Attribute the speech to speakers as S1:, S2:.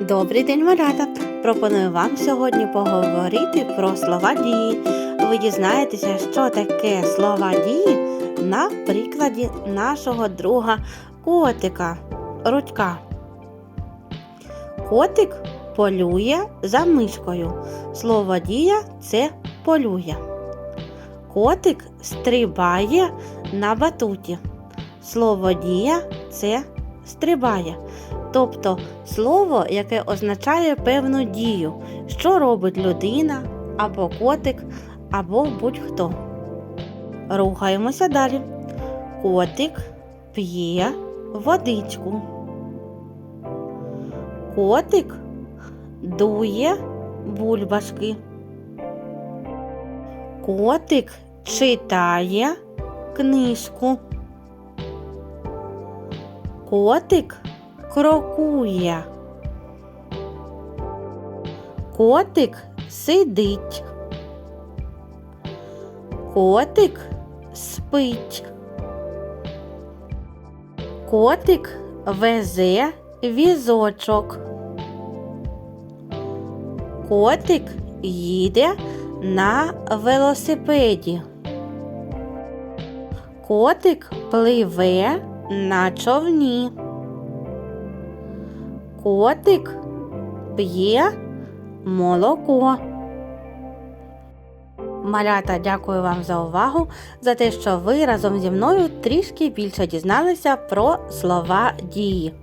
S1: Добрий день, малята! Пропоную вам сьогодні поговорити про слова дії. Ви дізнаєтеся, що таке слова дії на прикладі нашого друга котика Рудька. Котик полює за мишкою. Слово дія це полює. Котик стрибає на батуті. Слово дія це стрибає. Тобто слово, яке означає певну дію, що робить людина або котик, або будь-хто. Рухаємося далі. Котик п'є водичку. Котик дує бульбашки. Котик читає книжку. Котик крокує. Котик сидить. Котик спить. Котик везе візочок. Котик їде на велосипеді. Котик пливе на човні. Котик п'є молоко. Малята, дякую вам за увагу, за те, що ви разом зі мною трішки більше дізналися про слова дії.